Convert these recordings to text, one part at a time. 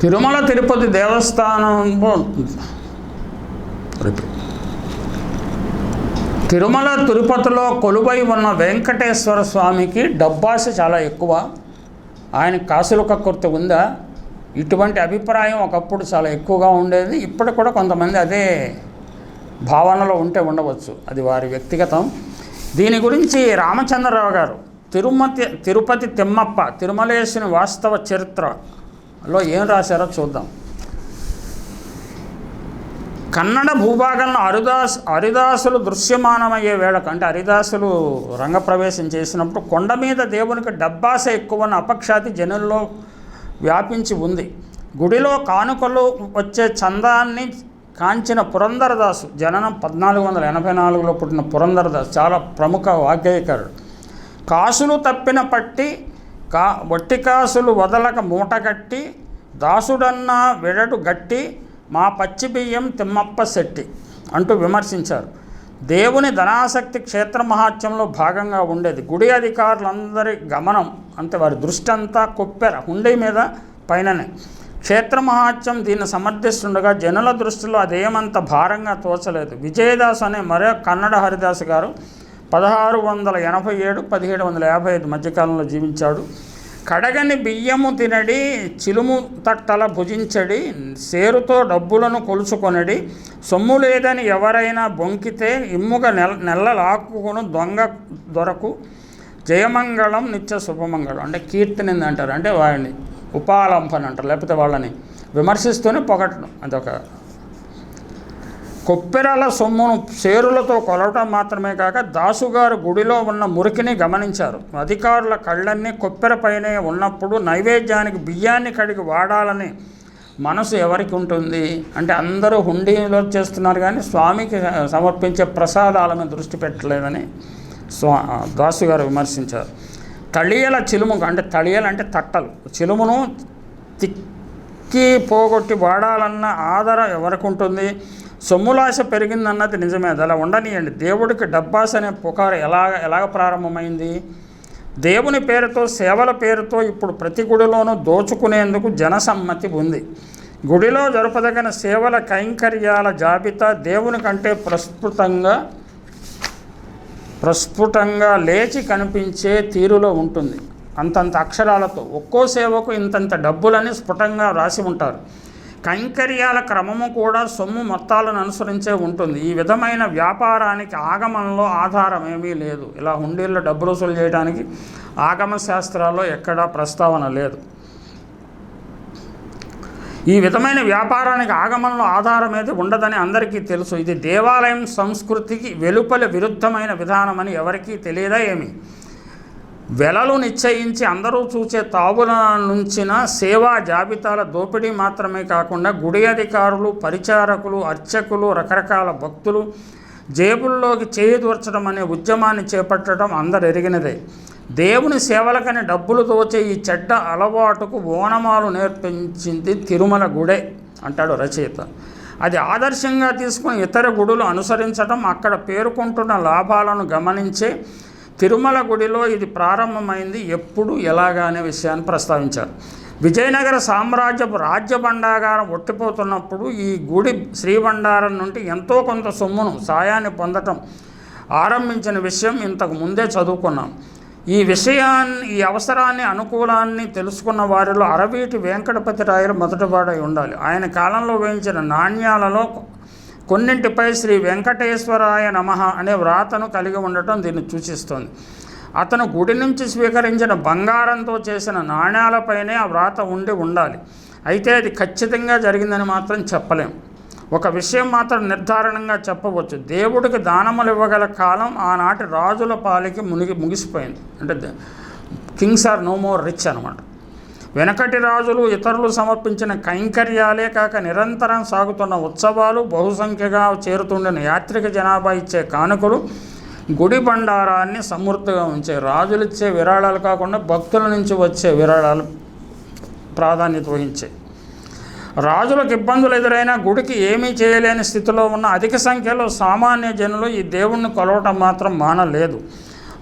తిరుమల తిరుపతి దేవస్థానంలో తిరుమల తిరుపతిలో కొలువై ఉన్న వెంకటేశ్వర స్వామికి డబ్బాస చాలా ఎక్కువ. ఆయన కాసులు కక్కుర్తి ఉందా? ఇటువంటి అభిప్రాయం ఒకప్పుడు చాలా ఎక్కువగా ఉండేది. ఇప్పటికి కూడా కొంతమంది అదే భావనలో ఉంటే ఉండవచ్చు. అది వారి వ్యక్తిగతం. దీని గురించి రామచంద్రరావు గారు తిరుమతి తిరుపతి తిమ్మప్ప తిరుమలేశుని వాస్తవ చరిత్ర లో ఏం రాశారో చూద్దాం. కన్నడ భూభాగంలో హరిదాస్ హరిదాసులు దృశ్యమానమయ్యే వేళకు అంటే హరిదాసులు రంగప్రవేశం చేసినప్పుడు కొండ మీద దేవునికి డబ్బాస ఎక్కువన్న అపఖ్యాతి జనుల్లో వ్యాపించి ఉంది. గుడిలో కానుకలు వచ్చే చందాన్ని కాంచిన పురంధరదాసు జననం పద్నాలుగు వందల ఎనభై నాలుగులో పుట్టిన పురంధరదాసు చాలా ప్రముఖ వాగ్గేయకారుడు. కాసులు తప్పిన పట్టి కా వట్టికాసులు వదలక మూటగట్టి దాసుడన్న విడడు గట్టి మా పచ్చి బియ్యం తిమ్మప్ప శెట్టి అంటూ విమర్శించారు. దేవుని ధనాసక్తి క్షేత్ర మహాత్యంలో భాగంగా ఉండేది. గుడి అధికారులందరి గమనం అంటే వారి దృష్టి అంతా కొప్పెర హుండీ మీద పైననే. క్షేత్ర మహాత్యం దీన్ని సమర్థిస్తుండగా జనుల దృష్టిలో అదేమంత భారంగా తోచలేదు. విజయదాస్ అనే మరో కన్నడ హరిదాస్ గారు పదహారు వందల ఎనభై ఏడు పదిహేడు వందల యాభై ఐదు మధ్యకాలంలో జీవించాడు. కడగని బియ్యము తినడి చిలుము తట్టల భుజించడి సేరుతో డబ్బులను కొలుచుకొనడి సొమ్ము లేదని ఎవరైనా బొంకితే ఇమ్ముగ నెల నెల్లలాక్కును దొంగ దొరకు జయమంగళం నిత్య శుభమంగళం అంటే కీర్తనింది అంటారు. అంటే వాడిని ఉపాలంపన అంటారు లేకపోతే వాళ్ళని విమర్శిస్తూనే పొగట్టడం. అదొక కొప్పెరల సొమ్మును సేరులతో కొలవటం మాత్రమే కాక దాసుగారు గుడిలో ఉన్న మురికిని గమనించారు. అధికారుల కళ్ళన్నీ కొప్పెరపైనే ఉన్నప్పుడు నైవేద్యానికి బియ్యాన్ని కడిగి వాడాలని మనసు ఎవరికి ఉంటుంది? అంటే అందరూ హుండీలో చేస్తున్నారు కానీ స్వామికి సమర్పించే ప్రసాదాల మీద దృష్టి పెట్టలేదని స్వా దాసుగారు విమర్శించారు. తళియల చిలుము అంటే తళియలు అంటే తట్టలు. చిలుమును తిక్కి పోగొట్టి వాడాలన్న ఆదర ఎవరికి ఉంటుంది? సొమ్ములాశ పెరిగిందన్నది నిజమే. అది అలా ఉండనియండి. దేవుడికి డబ్బాస్ అనే పుకారు ఎలాగ ఎలాగ ప్రారంభమైంది? దేవుని పేరుతో సేవల పేరుతో ఇప్పుడు ప్రతి గుడిలోనూ దోచుకునేందుకు జనసమ్మతి ఉంది. గుడిలో జరుపదగిన సేవల కైంకర్యాల జాబితా దేవుని కంటే ప్రస్ఫుటంగా ప్రస్ఫుటంగా లేచి కనిపించే తీరులో ఉంటుంది. అంతంత అక్షరాలతో ఒక్కో సేవకు ఇంతంత డబ్బులని స్ఫుటంగా రాసి ఉంటారు. కైంకర్యాల క్రమము కూడా సొమ్ము మొత్తాలను అనుసరించే ఉంటుంది. ఈ విధమైన వ్యాపారానికి ఆగమంలో ఆధారం ఏమీ లేదు. ఇలా హుండీల్లో డబ్బు వసూలు చేయడానికి ఆగమ శాస్త్రాల్లో ఎక్కడా ప్రస్తావన లేదు. ఈ విధమైన వ్యాపారానికి ఆగమంలో ఆధారం అయితే ఉండదని అందరికీ తెలుసు. ఇది దేవాలయం సంస్కృతికి వెలుపల విరుద్ధమైన విధానమని ఎవరికీ తెలియదా ఏమి? వెలలు నిశ్చయించి అందరూ చూసే తావుల నుంచిన సేవా జాబితాల దోపిడీ మాత్రమే కాకుండా గుడి అధికారులు పరిచారకులు అర్చకులు రకరకాల భక్తులు జేబుల్లోకి చేయి దూర్చడం అనే ఉద్యమాన్ని చేపట్టడం అందరు ఎరిగినదే దేవుని సేవలకని డబ్బులు దోచే ఈ చెడ్డ అలవాటుకు ఓనమాలు నేర్పించింది తిరుమల గుడే అంటాడు రచయిత. అది ఆదర్శంగా తీసుకుని ఇతర గుడులు అనుసరించడం అక్కడ పేర్కొంటున్న లాభాలను గమనించే తిరుమల గుడిలో ఇది ప్రారంభమైంది ఎప్పుడు ఎలాగా అనే విషయాన్ని ప్రస్తావించారు. విజయనగర సామ్రాజ్యపు రాజ్య భండాగారం ఒట్టిపోతున్నప్పుడు ఈ గుడి శ్రీభండారం నుండి ఎంతో కొంత సొమ్మును సాయాన్ని పొందటం ఆరంభించిన విషయం ఇంతకు ముందే చదువుకున్నాం. ఈ విషయాన్ని ఈ అవసరాన్ని అనుకూలాన్ని తెలుసుకున్న వారిలో అరవీటి వెంకటపతి రాయలు మొదటివాడై ఉండాలి. ఆయన కాలంలో వేయించిన నాణ్యాలలో కొన్నింటిపై శ్రీ వెంకటేశ్వరాయ నమః అనే వ్రాతను కలిగి ఉండటం దీన్ని సూచిస్తోంది. అతను గుడి నుంచి స్వీకరించిన బంగారంతో చేసిన నాణ్యాలపైనే ఆ వ్రాత ఉండి ఉండాలి. అయితే అది ఖచ్చితంగా జరిగిందని మాత్రం చెప్పలేం. ఒక విషయం మాత్రం నిర్ధారణంగా చెప్పవచ్చు. దేవుడికి దానములు ఇవ్వగల కాలం ఆనాటి రాజుల పాలికి మునిగి ముగిసిపోయింది. అంటే kings are no more rich అనమాట వెనకటి రాజులు ఇతరులు సమర్పించిన కైంకర్యాలే కాక నిరంతరం సాగుతున్న ఉత్సవాలు బహుసంఖ్యగా చేరుతుండిన యాత్రిక జనాభా ఇచ్చే కానుకలు గుడి బండారాన్ని సమృద్ధిగా ఉంచే రాజులు ఇచ్చే విరాళాలు కాకుండా భక్తుల నుంచి వచ్చే విరాళాలు ప్రాధాన్యత వహించాయి. రాజులకు ఇబ్బందులు ఎదురైనా గుడికి ఏమీ చేయలేని స్థితిలో ఉన్న అధిక సంఖ్యలో సామాన్య జనులు ఈ దేవుణ్ణి కొలవటం మాత్రం మానలేదు.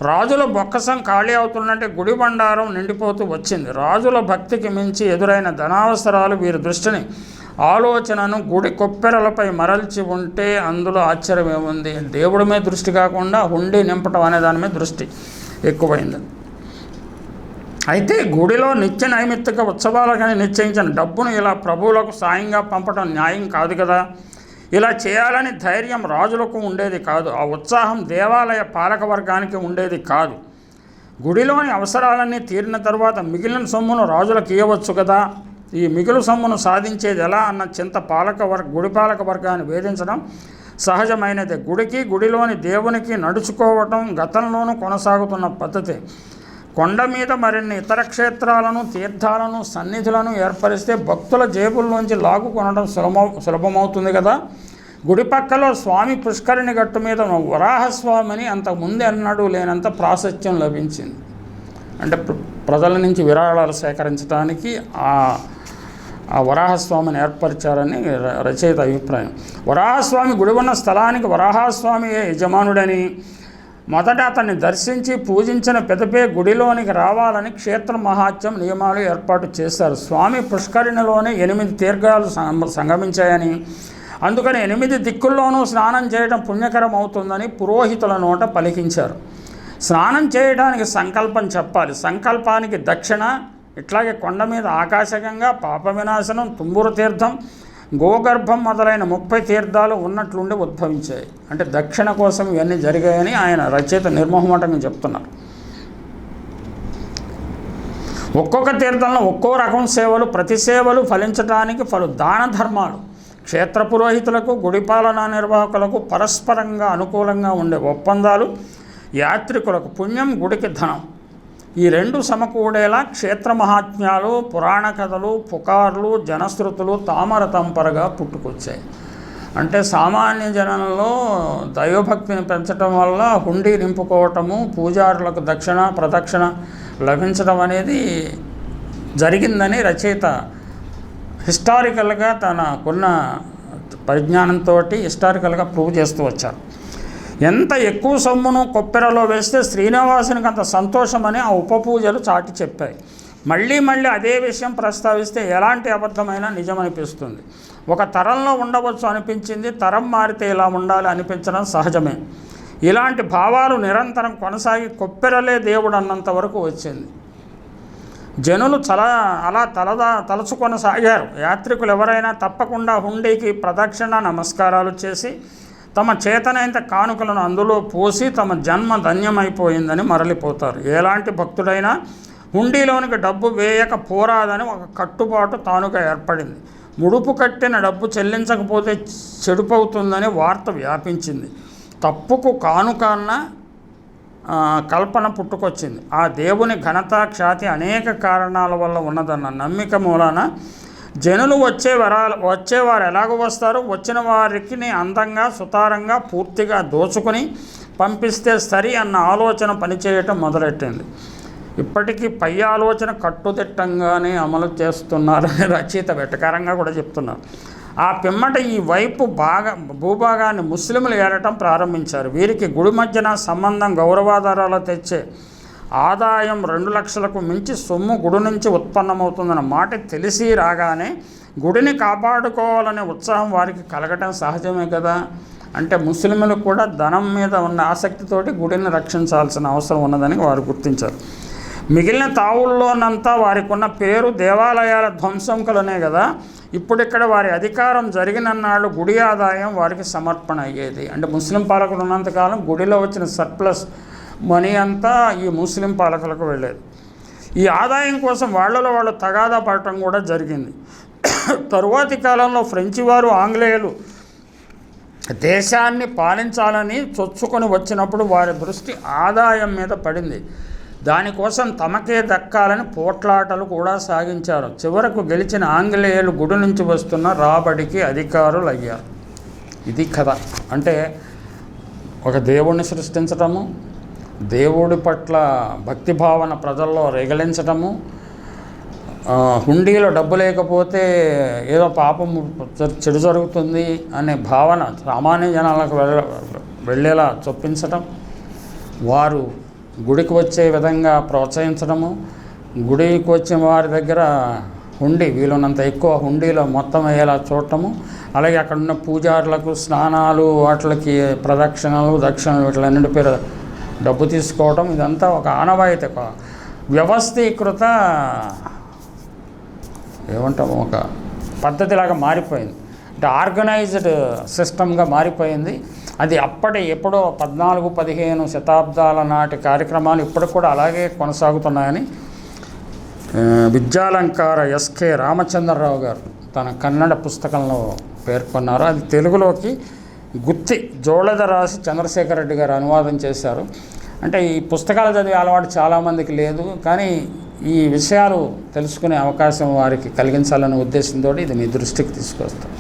రాజుల బొక్కసం ఖాళీ అవుతున్నట్టే గుడి బండారం నిండిపోతూ వచ్చింది. రాజుల భక్తికి మించి ఎదురైన ధనావసరాలు వీరి దృష్టిని ఆలోచనను గుడి కొప్పెరలపై మరల్చి ఉంటే అందులో ఆశ్చర్యం ఏముంది? దేవుడి మీద దృష్టి కాకుండా హుండీ నింపటం అనే దాని మీద దృష్టి ఎక్కువైంది. అయితే గుడిలో నిత్య నైమిత్తిక ఉత్సవాలకని నిశ్చయించిన డబ్బును ఇలా ప్రభువులకు సాయంగా పంపడం న్యాయం కాదు కదా? ఇలా చేయాలని ధైర్యం రాజులకు ఉండేది కాదు. ఆ ఉత్సాహం దేవాలయ పాలక వర్గానికి ఉండేది కాదు. గుడిలోని అవసరాలన్నీ తీరిన తర్వాత మిగిలిన సొమ్మును రాజులకు ఇవ్వవచ్చు కదా? ఈ మిగులు సొమ్మును సాధించేది ఎలా అన్న చింత పాలక వర్గ గుడి పాలక వర్గాన్ని వేధించడం సహజమైనదే. గుడికి గుడిలోని దేవునికి నడుచుకోవటం గతంలోనూ కొనసాగుతున్న పద్ధతి. కొండ మీద మరిన్ని ఇతర క్షేత్రాలను తీర్థాలను సన్నిధులను ఏర్పరిస్తే భక్తుల జేబుల్లోంచి లాగు కొనడం సులభం సులభమవుతుంది కదా? గుడి పక్కలో స్వామి పుష్కరిణి గట్టు మీద వరాహస్వామిని అంతకుముందు అన్నాడు లేనంత ప్రాశస్త్యం లభించింది. అంటే ప్రజల నుంచి విరాళాలు సేకరించడానికి ఆ ఆ వరాహస్వామిని ఏర్పరిచారని ర- రచయిత అభిప్రాయం. వరాహస్వామి గుడి ఉన్న స్థలానికి వరాహస్వామి యజమానుడని మొదట అతన్ని దర్శించి పూజించిన పెదపే గుడిలోనికి రావాలని క్షేత్ర మహాత్యం నియమాలు ఏర్పాటు చేశారు. స్వామి పుష్కరిణిలోనే ఎనిమిది తీర్థాలు సంగమించాయని అందుకని ఎనిమిది దిక్కుల్లోనూ స్నానం చేయడం పుణ్యకరం అవుతుందని పురోహితుల నోట పలికించారు. స్నానం చేయడానికి సంకల్పం చెప్పాలి. సంకల్పానికి దక్షిణ ఇట్లాగే కొండ మీద ఆకాశగంగా పాప వినాశనం తుంబురు తీర్థం గోగర్భం మొదలైన ముప్పై తీర్థాలు ఉన్నట్లుండి ఉద్భవించాయి. అంటే దక్షిణ కోసం ఇవన్నీ జరిగాయని ఆయన రచయిత నిర్మోహమాటంగా చెప్తున్నారు. ఒక్కొక్క తీర్థంలో ఒక్కో రకం సేవలు ప్రతి సేవలు ఫలించడానికి పలు దాన ధర్మాలు. క్షేత్ర పురోహితులకు గుడిపాలనా నిర్వాహకులకు పరస్పరంగా అనుకూలంగా ఉండే ఒప్పందాలు యాత్రికులకు పుణ్యం గుడికి ధనం. ఈ రెండు సమకూడేలా క్షేత్ర మహాత్మ్యాలు పురాణ కథలు పుకార్లు జనశ్రుతులు తామర తంపరగా పుట్టుకొచ్చాయి. అంటే సామాన్య జనంలో దైవభక్తిని పెంచడం వల్ల హుండీ నింపుకోవటము పూజారులకు దక్షిణ ప్రదక్షిణ లభించడం అనేది జరిగిందని రచయిత హిస్టారికల్గా తనకున్న పరిజ్ఞానంతో హిస్టారికల్గా ప్రూవ్ చేస్తూ వచ్చారు. ఎంత ఎక్కువ సొమ్మును కొప్పెరలో వేస్తే శ్రీనివాసునికి అంత సంతోషమని ఆ ఉప పూజలు చాటి చెప్పాయి. మళ్ళీ మళ్ళీ అదే విషయం ప్రస్తావిస్తే ఎలాంటి అబద్ధమైనా నిజమనిపిస్తుంది. ఒక తరంలో ఉండవచ్చు అనిపించింది తరం మారితే ఇలా ఉండాలి అనిపించడం సహజమే. ఇలాంటి భావాలు నిరంతరం కొనసాగి కొప్పెరలే దేవుడు అన్నంత వరకు వచ్చింది. జనులు చల అలా తలదా తలచుకొనసాగారు యాత్రికులు ఎవరైనా తప్పకుండా హుండీకి ప్రదక్షిణ నమస్కారాలు చేసి తమ చేతనైనంత కానుకలను అందులో పోసి తమ జన్మ ధన్యమైపోయిందని మరలిపోతారు. ఎలాంటి భక్తుడైనా హుండీలోనికి డబ్బు వేయక పోరాదని ఒక కట్టుబాటు తానుగా ఏర్పడింది. ముడుపు కట్టిన డబ్బు చెల్లించకపోతే చెడుపవుతుందని వార్త వ్యాపించింది. తప్పుకు కానుకన్న కల్పన పుట్టుకొచ్చింది. ఆ దేవుని ఘనత ఖ్యాతి అనేక కారణాల వల్ల ఉన్నదన్న నమ్మిక మూలాన జనులు వచ్చే వరాలు వచ్చేవారు ఎలాగో వస్తారు వచ్చిన వారికి అందంగా సుతారంగా పూర్తిగా దోచుకుని పంపిస్తే సరి అన్న ఆలోచన పనిచేయటం మొదలెట్టింది. ఇప్పటికీ పై ఆలోచన కట్టుదిట్టంగానే అమలు చేస్తున్నారని రచయిత వెటకారంగా కూడా చెప్తున్నారు. ఆ పిమ్మట ఈ వైపు భాగ భూభాగాన్ని ముస్లింలు ఏరటం ప్రారంభించారు. వీరికి గుడి మధ్యన సంబంధం గౌరవాధారాలు తెచ్చే ఆదాయం రెండు లక్షలకు మించి సొమ్ము గుడి నుంచి ఉత్పన్నమవుతుందన్న మాట తెలిసి రాగానే గుడిని కాపాడుకోవాలనే ఉత్సాహం వారికి కలగటం సహజమే కదా? అంటే ముస్లింలు కూడా ధనం మీద ఉన్న ఆసక్తితోటి గుడిని రక్షించాల్సిన అవసరం ఉన్నదని వారు గుర్తించారు. మిగిలిన తావుల్లోనంతా వారికి ఉన్న పేరు దేవాలయాల ధ్వంసంకులనే కదా? ఇప్పుడు ఇక్కడ వారి అధికారం జరిగినన్నాళ్ళు గుడి ఆదాయం వారికి సమర్పణ అయ్యేది. అంటే ముస్లిం పాలకులు ఉన్నంతకాలం గుడిలో వచ్చిన సర్ప్లస్ మనీ అంతా ఈ ముస్లిం పాలకులకు వెళ్ళేది. ఈ ఆదాయం కోసం వాళ్ళలో వాళ్ళు తగాదా పడటం కూడా జరిగింది. తరువాతి కాలంలో ఫ్రెంచి వారు ఆంగ్లేయులు దేశాన్ని పాలించాలని చొచ్చుకొని వచ్చినప్పుడు వారి దృష్టి ఆదాయం మీద పడింది. దానికోసం తమకే దక్కాలని పోట్లాటలు కూడా సాగించారు. చివరకు గెలిచిన ఆంగ్లేయులు గుడి నుంచి వస్తున్న రాబడికి అధికారులు అయ్యారు ఇది కథ. అంటే ఒక దేవుణ్ణి సృష్టించటము దేవుడి పట్ల భక్తి భావన ప్రజల్లో రేగలించటము హుండీలో డబ్బు లేకపోతే ఏదో పాపం చెడు జరుగుతుంది అనే భావన సామాన్య జనాలకు వెళ్ళ వెళ్ళేలా చొప్పించటం వారు గుడికి వచ్చే విధంగా ప్రోత్సహించడము గుడికి వచ్చిన వారి దగ్గర హుండీ వీలున్నంత ఎక్కువ హుండీలో మొత్తం అయ్యేలా చూడటము అలాగే అక్కడ ఉన్న పూజారులకు స్నానాలు వాటికి ప్రదక్షిణలు దక్షిణలు వీటిలన్నిటి పేరు డబ్బు తీసుకోవడం ఇదంతా ఒక ఆనవాయిత వ్యవస్థీకృత ఏమంటాము ఒక పద్ధతిలాగా మారిపోయింది. అంటే ఆర్గనైజ్డ్ సిస్టమ్గా మారిపోయింది. అది అప్పటి ఎప్పుడో పద్నాలుగు పదిహేను శతాబ్దాల నాటి కార్యక్రమాలు ఇప్పటికి కూడా అలాగే కొనసాగుతున్నాయని విద్యాలంకార ఎస్కే రామచంద్రరావు గారు తన కన్నడ పుస్తకంలో పేర్కొన్నారు. అది తెలుగులోకి గుత్తి జోళద రాసి చంద్రశేఖర్ రెడ్డి గారు అనువాదం చేశారు. అంటే ఈ పుస్తకాలు చదివే అలవాటు చాలామందికి లేదు కానీ ఈ విషయాలు తెలుసుకునే అవకాశం వారికి కలిగించాలనే ఉద్దేశంతో ఇది మీ దృష్టికి తీసుకొస్తాం.